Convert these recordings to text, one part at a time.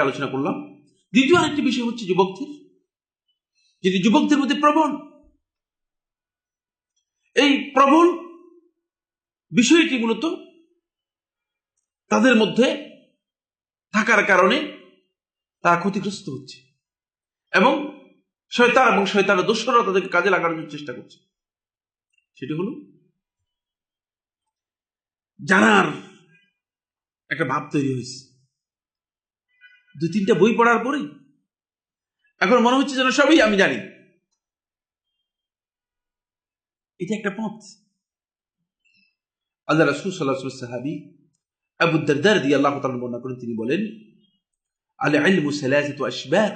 আলোচনা করলাম। দ্বিতীয় আরেকটি বিষয় হচ্ছে যুবকদের, যেটি যুবকদের মধ্যে প্রবণ। এই প্রবণ বিষয়টি মূলত তাদের মধ্যে থাকার কারণে তারা ক্ষতিগ্রস্ত হচ্ছে এবং শয়তান এবং শয়তানের দোষরা তাদেরকে কাজে লাগানোর চেষ্টা করছে। সেটি হলো, জানার একটা ভাব তৈরি হয়েছে। দুই তিনটা বই পড়ার পরেই। এখন মনে হচ্ছে যেন সবই আমি জানি। এটা একটা পথ। আল্লাহ রাসুল সাল্লাহ সাহাবি আবু দারদার দিয়ে আল্লাহ তাআলা বর্ণনা করেন, তিনি বলেন আল ইলমু সালাসাতু আশবার।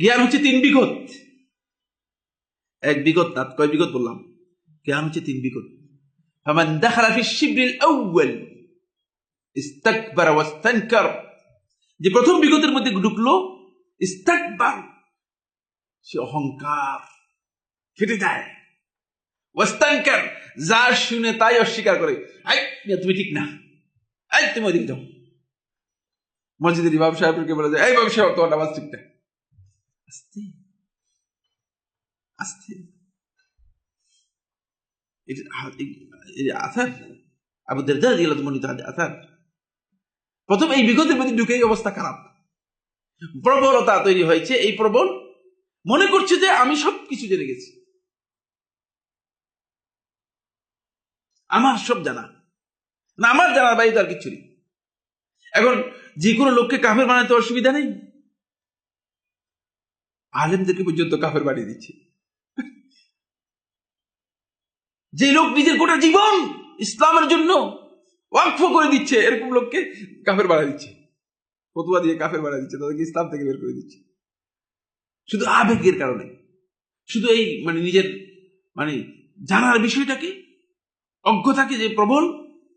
জ্ঞান হচ্ছে তিন বিগত। এক বিগত না, কয় বিগত বললাম? জ্ঞান হচ্ছে তিন বিগত। ফামান দাখালা ফি শিবরিল আউয়াল, ইস্তাকবারা ওয়াস্তানকার। যে প্রথম বিগতের মধ্যে ঢুকলো সে অহংকার ফেটে যায়। যা শুনে তাই অস্বীকার করে, আই তুমি ঠিক না। এই তুমি ওদিকে যাও। মসজিদের ইমাম সাহেবকে বলে যায় এই ইমাম সাহেব, তোমার নামাজ ঠিক না। আস্তে আস্তে। এটা আসার, আবু দেরদা দিয়ে মনিত আসার প্রথম এই বিগতের মধ্যে ঢুকে এই অবস্থা খারাপ। প্রবলতা তৈরি হয়েছে এই প্রবল। মনে করছে যে আমি সব কিছু জেনে গেছি। আমার সব জানা। না, আমার জানার বাইরে তো আর কিছু নেই। এখন যে কোনো লোককে কাফের বানাতে অসুবিধা নেই। আলেমদেরকে পর্যন্ত কাফের বানিয়ে দিচ্ছে। যে লোক নিজের গোটা জীবন ইসলামের জন্য ওয়াকফ করে দিচ্ছে। এরকম লোককে কাফের বানিয়ে দিচ্ছে। ফতুয়া দিয়ে কাফের বানিয়ে দিচ্ছে, তাদেরকে ইসলাম থেকে বের করে দিচ্ছে। শুধু আবেগের কারণে। শুধু এই মানে নিজের মানে জানার বিষয়টাকে, অজ্ঞতাকে যে প্রবল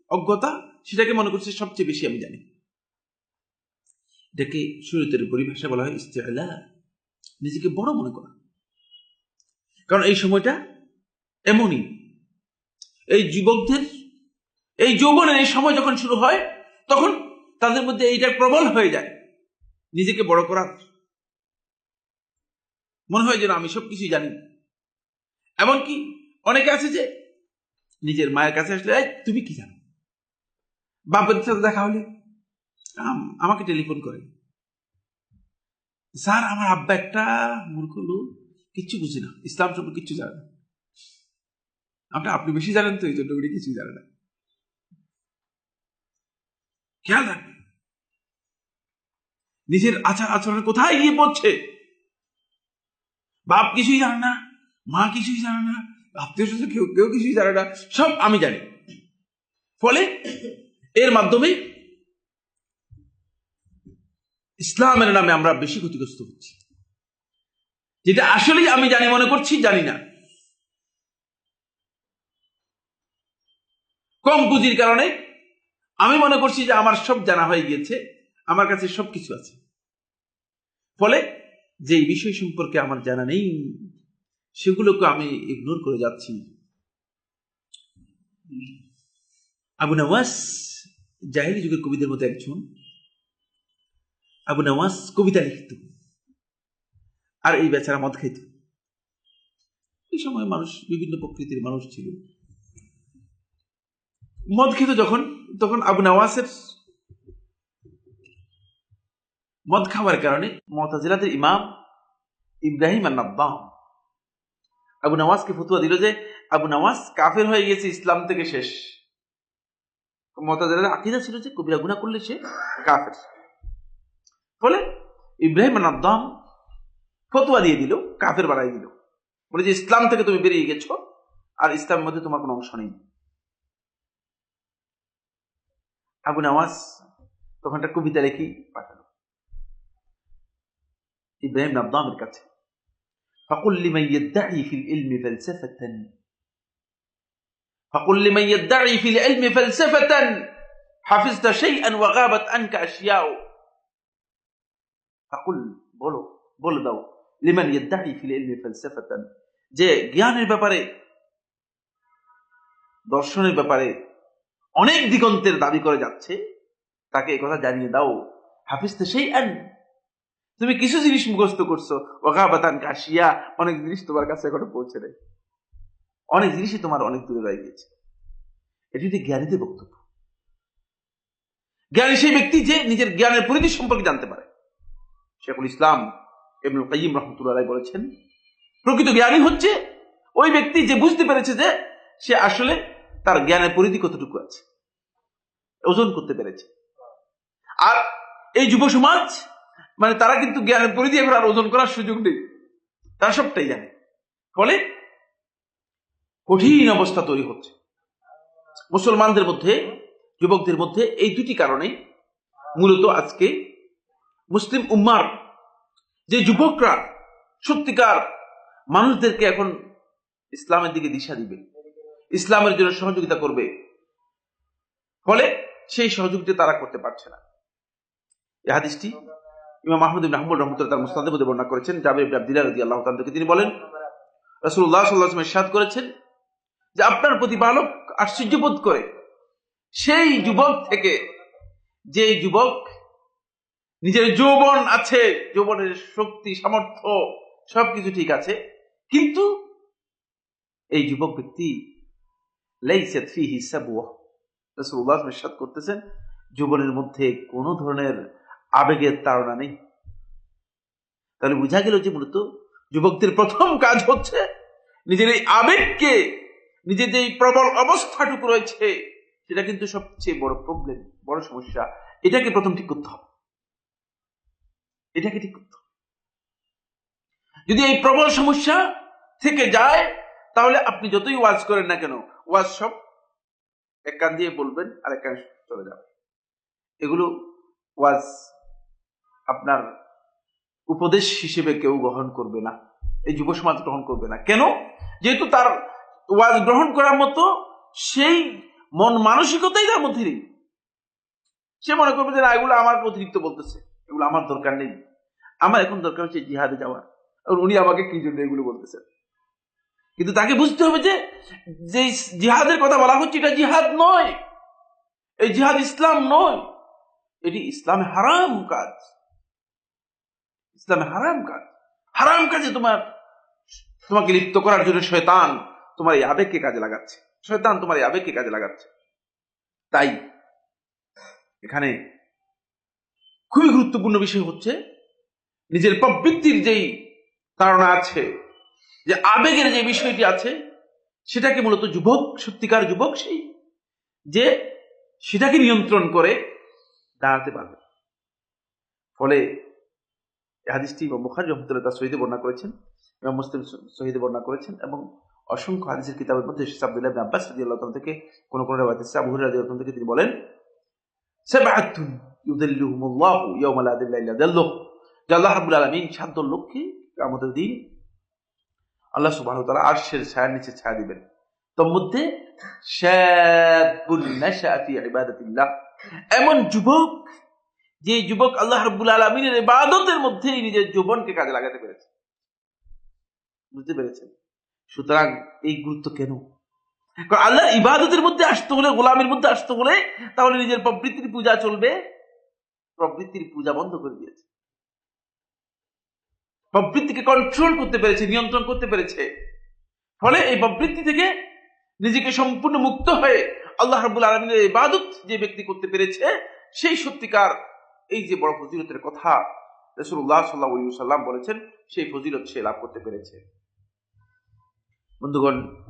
অজ্ঞতা, সেটাকে মনে করছে সবচেয়ে বেশি আমি জানি। এটাকে শরীরের পরিভাষা বলা হয় ইস্তেলা নিজেকে বড় মনে করা। কারণ এই সময়টা এমনই। এই যুবকদের এই যৌবনের এই সময় যখন শুরু হয় তখন তাদের মধ্যে এইটা প্রবল হয়ে যায়। নিজেকে বড় করার। মনে হয় যেন আমি সবকিছুই জানি। এমনকি অনেকে আছে যে নিজের মায়ের কাছে আসলে "এই, তুমি কি জানো? বাপের সাথে দেখা হলে আম- আমাকে টেলিফোন করে। স্যার আমার আব্বা একটা মূর্খ লোক কিচ্ছু বুঝি না। ইসলাম সম্পর্কে কিচ্ছু জানে না। আপনি আপনি বেশি জানেন তো এই জন্য উনি কিছু জানে না। খেয়াল রাখবেন নিজের আচার আচরণ কোথায় গিয়ে পড়ছে? বাপ কিছুই জানে না, মা কিছুই জানে না, আত্মীয় স্বজন কেউ কেউ কিছুই জানে না, সব আমি জানি। ফলে এর মাধ্যমে ইসলামের নামে আমরা বেশি ক্ষতিগ্রস্ত হচ্ছি। যেটা আসলেই আমি জানি, মনে করছি, জানি না। কম পুঁজির কারণে আমি মনে করছি যে আমার সব জানা হয়ে গিয়েছে, আমার কাছে সব কিছু আছে। ফলে যে বিষয় সম্পর্কে আমার জানা নেই, সেগুলোকে আমি ইগনোর করে যাচ্ছি। আবু নওয়াজ জাহিলি যুগের কবিদের মধ্যে একজন। আবু নওয়াজ কবিতা লিখত। আর এই বেচারা মদ খাইত। এই সময় মানুষ, বিভিন্ন প্রকৃতির মানুষ ছিল। মদ খেত যখন তখন আবু নওয়াজের মদ খাওয়ার কারণে মতাজিলাদের ইমাম ইব্রাহিম আর নাব্বাম আবু নওয়াজকে ফতুয়া দিল যে আবু নওয়াজ কাফের হয়ে গেছে, ইসলাম থেকে শেষ। মতাজিলাদের আকিদা ছিল যে কবিরা গুণা করলে সে কাফের। ফলে ইব্রাহিম নাব্বাম ফতুয়া দিয়ে দিল, কাফের বাড়াই দিল। বলে যে, ইসলাম থেকে তুমি বেরিয়ে গেছো, আর ইসলামের মধ্যে তোমার কোনো অংশ নেই। আবু নওয়াজ তখন একটা কবিতা লেখি পাঠালো ইব্রাহিম নাবদামের কাছে فقل لمن يدعي في العلم فلسفة فقل لمن يدعي في العلم فلسفة حفظت شيئا وغابت عنك أشياء فقل বলো বলে দাও লিমান يدعي في العلم فلسفة যে জ্ঞানের ব্যাপারে দর্শনের ব্যাপারে অনেক দিগন্তের দাবি করে যাচ্ছে, তাকে কথা জানিয়ে দাও। হাফিজ তো সেই আন তুমি কিছু জিনিস মুখস্থ করছ। ওগাবাতান কাশিয়া, অনেক জিনিস তোমার কাছে এখনও পৌঁছে নেই। অনেক জিনিসই তোমার অনেক দূরে রয়ে গেছে। এটি হচ্ছে জ্ঞানীদের বক্তব্য। জ্ঞানী সেই ব্যক্তি যে নিজের জ্ঞানের পরিধি সম্পর্কে জানতে পারে। শেখুল ইসলাম ইবনুল কাইয়িম রহমতুল্লাহ বলেছেন, প্রকৃত জ্ঞানী হচ্ছে ওই ব্যক্তি যে বুঝতে পেরেছে যে সে আসলে তার জ্ঞানের পরিধি কতটুকু আছে? ওজন করতে পেরেছে। আর এই যুব সমাজ মানে তারা কিন্তু জ্ঞানের পরিধি এখন আর ওজন করার সুযোগ নেই। তারা সবটাই জানে। ফলে কঠিন অবস্থা তৈরি হচ্ছে। মুসলমানদের মধ্যে, যুবকদের মধ্যে এই দুটি কারণে মূলত আজকে মুসলিম উম্মার যে যুবকরা সত্যিকার মানুষদেরকে এখন ইসলামের দিকে দিশা দিবে। ইসলামের জন্য সহযোগিতা করবে। ফলে সেই সহযোগিতা তারা করতে পারছে না। এই হাদিসটি ইমাম মাহমুদ ইবনে হাম্বল রহমতুল্লাহ তার মুসনাদের মধ্যে বর্ণনা করেছেন। জাবির ইবনে আব্দুল্লাহ রাদিয়াল্লাহু তাআলা তিনি বলেন, রাসূলুল্লাহ সাল্লাল্লাহু আলাইহি ওয়াসাল্লাম করেছেন যে আপনার প্রতিপালক আশ্চর্য বোধ করে। সেই যুবক থেকে যে যুবক নিজের যৌবন আছে, যৌবনের শক্তি, সামর্থ্য সবকিছু ঠিক আছে, কিন্তু এই যুবক ব্যক্তি লাইসাত ফিহি সাবওয়া রাসূলুল্লাহ ইরশাদ করতেছেন, যৌবনের মধ্যে কোনো ধরনের আবেগের তাড়না নেই। তাহলে বোঝা গেল যে মূলত যুবকদের প্রথম কাজ হচ্ছে নিজের এই আবেগকে, নিজের যে প্রবল অবস্থাটুকু রয়েছে, সেটা কিন্তু সবচেয়ে বড় প্রবলেম বড় সমস্যা। এটাকে প্রথম ঠিক করতে হবে। এটাকে ঠিক করতে হবে। যদি এই প্রবল সমস্যা থেকে যায়, তাহলে আপনি যতই ওয়াজ করেন না কেন ওয়াজ এক কান দিয়ে বলবেন আর এক কান চলে যাবে। এগুলো ওয়াজ আপনার উপদেশ হিসেবে কেউ গ্রহণ করবে না, এই যুব সমাজ গ্রহণ করবে না। কেন? যেহেতু তার ওয়াজ গ্রহণ করার মতো সেই মন মানসিকতাই তার মধ্যে নেই। সে মনে করবে যে, না, এগুলো আমার অতিরিক্ত বলতেছে, এগুলো আমার দরকার নেই। আমার এখন দরকার হচ্ছে জিহাদে যাওয়া। উনি আমাকে কি জন্য এগুলো বলতেছেন? কিন্তু তাকে বুঝতে হবে যে যে জিহাদের কথা বলা হচ্ছে, এটা জিহাদ নয়। এই জিহাদ ইসলাম নয়। এটি ইসলামে হারাম কাজ। ইসলামে হারাম কাজ। হারাম কাজে তোমার, তোমাকে লিপ্ত করার জন্য শয়তান তোমার এই আবেগকে কাজে লাগাচ্ছে। শয়তান তোমার এই আবেগকে কাজে লাগাচ্ছে। তাই এখানে খুবই গুরুত্বপূর্ণ বিষয় হচ্ছে, নিজের প্রবৃত্তির যেই ধারণা আছে যে আবেগের যে বিষয়টি আছে, সেটাকে মূলত যুবক, সত্যিকার যুবক সেই, যে সেটাকে নিয়ন্ত্রণ করে দাঁড়াতে পারবে। ফলে হাদিসটি বুখারী রহমতুল্লাহ তার সহিদে বর্ণনা করেছেন এবং মুসলিম সহিদে বর্ণনা করেছেন এবং অসংখ্য হাদিসের কিতাবের মধ্যে শেষ আব্দুল্লাহ আব্বাস রাদিয়াল্লাহু তাআলা থেকে কোন কোনো আছে আবু হুরায়রা রাদিয়াল্লাহু থেকে তিনি বলেন, সাবআতুন ইউদিল্লুহুমুল্লাহু ইয়াওমা লা দিল্লা ইল্লা দিল্লুহ আল্লাহ রাব্বুল আলামিন দল লোককে কিয়ামতের দিন আল্লাহ সুবহানাহু ওয়া তাআলা আরশের ছায়ার নিচে ছায়া দিবেন। তোর মধ্যে এমন যুবক, যে যুবক আল্লাহ রাব্বুল আলামিনের ইবাদতের মধ্যেই নিজের যৌবনকে কাজে লাগাতে পেরেছে। বুঝতে পেরেছেন? সুতরাং এই গুরুত্ব কেন? কারণ আল্লাহর ইবাদতের মধ্যে আসতে হলে, গোলামের মধ্যে আসতে হলে, তাহলে নিজের প্রবৃত্তির পূজা চলবে। প্রবৃত্তির পূজা বন্ধ করে দিয়েছে। প্রবৃত্তিকে কন্ট্রোল করতে পেরেছে, নিয়ন্ত্রণ করতে পেরেছে। ফলে এই প্রবৃত্তি থেকে নিজেকে সম্পূর্ণ মুক্ত হয়ে আল্লাহ রাবুল আলমিনের ইবাদত যে ব্যক্তি করতে পেরেছে, সেই সত্যিকার এই যে বড় ফজিলতের কথা রসুল্লাহ সাল্লাহ সাল্লাম বলেছেন, সেই ফজিলত সে লাভ করতে পেরেছে। বন্ধুগণ